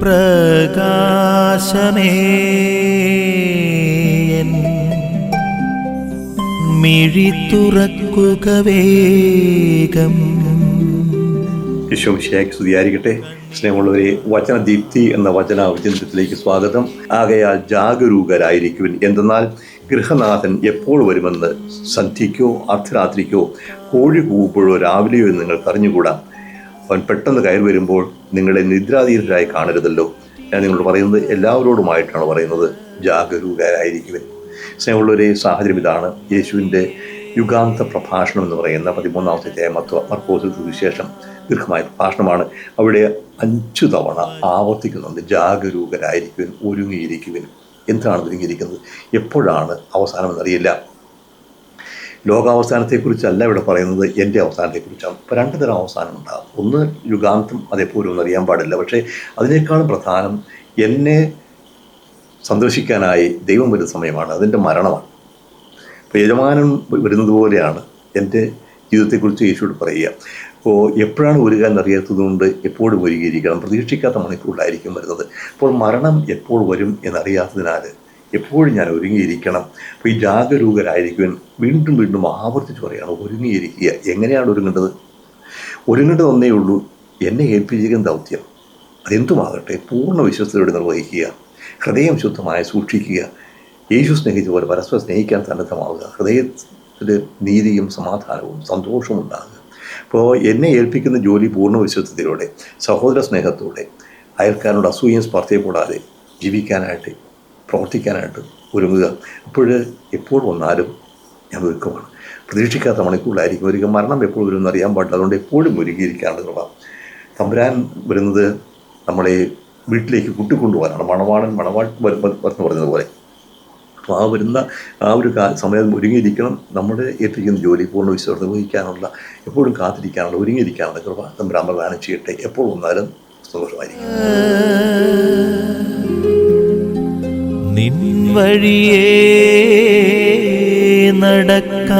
പ്രകാശമേ. മിഴിത്തുറക്കുകവേഗം മിഴി തുറക്കുക വേഗം. യശോമിശിയായി സ്തുതിയായിരിക്കട്ടെ. സ്നേഹമുള്ളവരെ വചനദീപ്തി എന്ന വചന വിചിന്തനത്തിലേക്ക് സ്വാഗതം. ആകയാൽ ജാഗരൂകരായിരിക്കുവിൻ. എന്തെന്നാൽ ഗൃഹനാഥൻ എപ്പോൾ വരുമെന്ന് സന്ധ്യയ്ക്കോ അർദ്ധരാത്രിക്കോ കോഴി കൂവുമ്പോഴോ രാവിലെയോ എന്ന് നിങ്ങൾക്ക് അറിഞ്ഞുകൂടാ അവൻ പെട്ടെന്ന് കയറി വരുമ്പോൾ നിങ്ങളെ നിദ്രാധീനരായി കാണരുതല്ലോ. ഞാൻ നിങ്ങളോട് പറയുന്നത് എല്ലാവരോടുമായിട്ടാണ് പറയുന്നത്. ജാഗരൂകരായിരിക്കുവിൻ. സ്നേഹമുള്ളൊരു സാഹചര്യം ഇതാണ്. യേശുവിന്റെ യുഗാന്ത പ്രഭാഷണം എന്ന് പറയുന്ന പതിമൂന്നാമത്തെ ജയമത്വ മർക്കോസിൽ സുവിശേഷം ദീർഘമായ പ്രഭാഷണമാണ്. അവിടെ അഞ്ചു തവണ ആവർത്തിക്കുന്നുണ്ട് ജാഗരൂകരായിരിക്കുവിൻ ഒരുങ്ങിയിരിക്കുവിൻ. എന്താണ് ഒരുങ്ങിയിരിക്കുന്നത്? എപ്പോഴാണ് അവസാനം എന്നറിയില്ല ലോകാവസാനത്തെക്കുറിച്ചല്ല ഇവിടെ പറയുന്നത് എന്റെ അവസാനത്തെക്കുറിച്ചാണ്. ഇപ്പോൾ രണ്ട് തരം അവസാനം ഉണ്ടാകും ഒന്ന് യുഗാന്തം അതേപോലെ ഒന്നും അറിയാൻ പാടില്ല. പക്ഷേ അതിനേക്കാളും പ്രധാനം എന്നെ സന്തോഷിക്കാനായി ദൈവം വരുന്ന സമയമാണ് അതിന്റെ മരണമാണ്. ഇപ്പോൾ യജമാനൻ വരുന്നത് പോലെയാണ് എന്റെ ജീവിതത്തെക്കുറിച്ച് യേശുവോട് പറയുക. അപ്പോൾ എപ്പോഴാണ് ഒരുകാൻ അറിയാത്തതുകൊണ്ട് എപ്പോഴും ഒരുങ്ങിയിരിക്കണം പ്രതീക്ഷിക്കാത്ത മണിക്കൂറിലായിരിക്കും വരുന്നത്. അപ്പോൾ മരണം എപ്പോൾ വരും എന്നറിയാത്തതിനാൽ എപ്പോഴും ഞാൻ ഒരുങ്ങിയിരിക്കണം. അപ്പോൾ ഈ ജാഗരൂകരായിരിക്കുവാൻ വീണ്ടും വീണ്ടും ആവർത്തിച്ച് പറയുകയാണ് ഒരുങ്ങിയിരിക്കുക. എങ്ങനെയാണ് ഒരുങ്ങേണ്ടത്? ഒരുങ്ങേണ്ടത് ഒന്നേ ഉള്ളൂ എന്നെ ഏൽപ്പിച്ചിരിക്കുന്ന ദൗത്യം. അതെന്തുമാകട്ടെ പൂർണ വിശ്വസ്തയോടെ നിർവഹിക്കുക ഹൃദയം ശുദ്ധമായി സൂക്ഷിക്കുക യേശു സ്നേഹിച്ച പോലെ പരസ്പരം സ്നേഹിക്കാൻ സന്നദ്ധമാവുക ഹൃദയത്തിൽ നീതിയും സമാധാനവും സന്തോഷവും ഉണ്ടാകുക. അപ്പോൾ എന്നെ ഏൽപ്പിക്കുന്ന ജോലി പൂർണ വിശ്വസ്തയോടെ സഹോദര സ്നേഹത്തോടെ അയൽക്കാരോട് അസൂയം സ്പർദ്ധയും കൂടാതെ ജീവിക്കാനായിട്ട് പ്രവർത്തിക്കാനായിട്ട് ഒരുങ്ങുക. അപ്പോൾ എപ്പോൾ വന്നാലും ഞാൻ ഒരുക്കമാണ്. പ്രതീക്ഷിക്കാത്ത മണിക്കൂറിലായിരിക്കും ഒരിക്കൽ മരണം എപ്പോൾ വരുമെന്ന് അറിയാൻ പാടില്ല. അതുകൊണ്ട് എപ്പോഴും ഒരുങ്ങിയിരിക്കാനുള്ള കൃപ തമ്പുരാൻ വരുന്നത് നമ്മളെ വീട്ടിലേക്ക് കൂട്ടിക്കൊണ്ടുപോകാനാണ്. മണവാളൻ മണവാൾ എന്ന് പറഞ്ഞതുപോലെ. അപ്പോൾ ആ വരുന്ന ആ ഒരു സമയം ഒരുങ്ങിയിരിക്കണം. നമ്മുടെ ഏൽപ്പിക്കുന്ന ജോലി പൂർണ വിശ്വാസം നിർവഹിക്കാനുള്ള എപ്പോഴും കാത്തിരിക്കാനുള്ള ഒരുങ്ങിയിരിക്കാനുള്ള കൃപ തമ്പുരാൻ പ്രദാനം ചെയ്യട്ടെ. എപ്പോൾ വന്നാലും സന്തോഷമായിരിക്കും. നിൻ വഴിയേ നടക്ക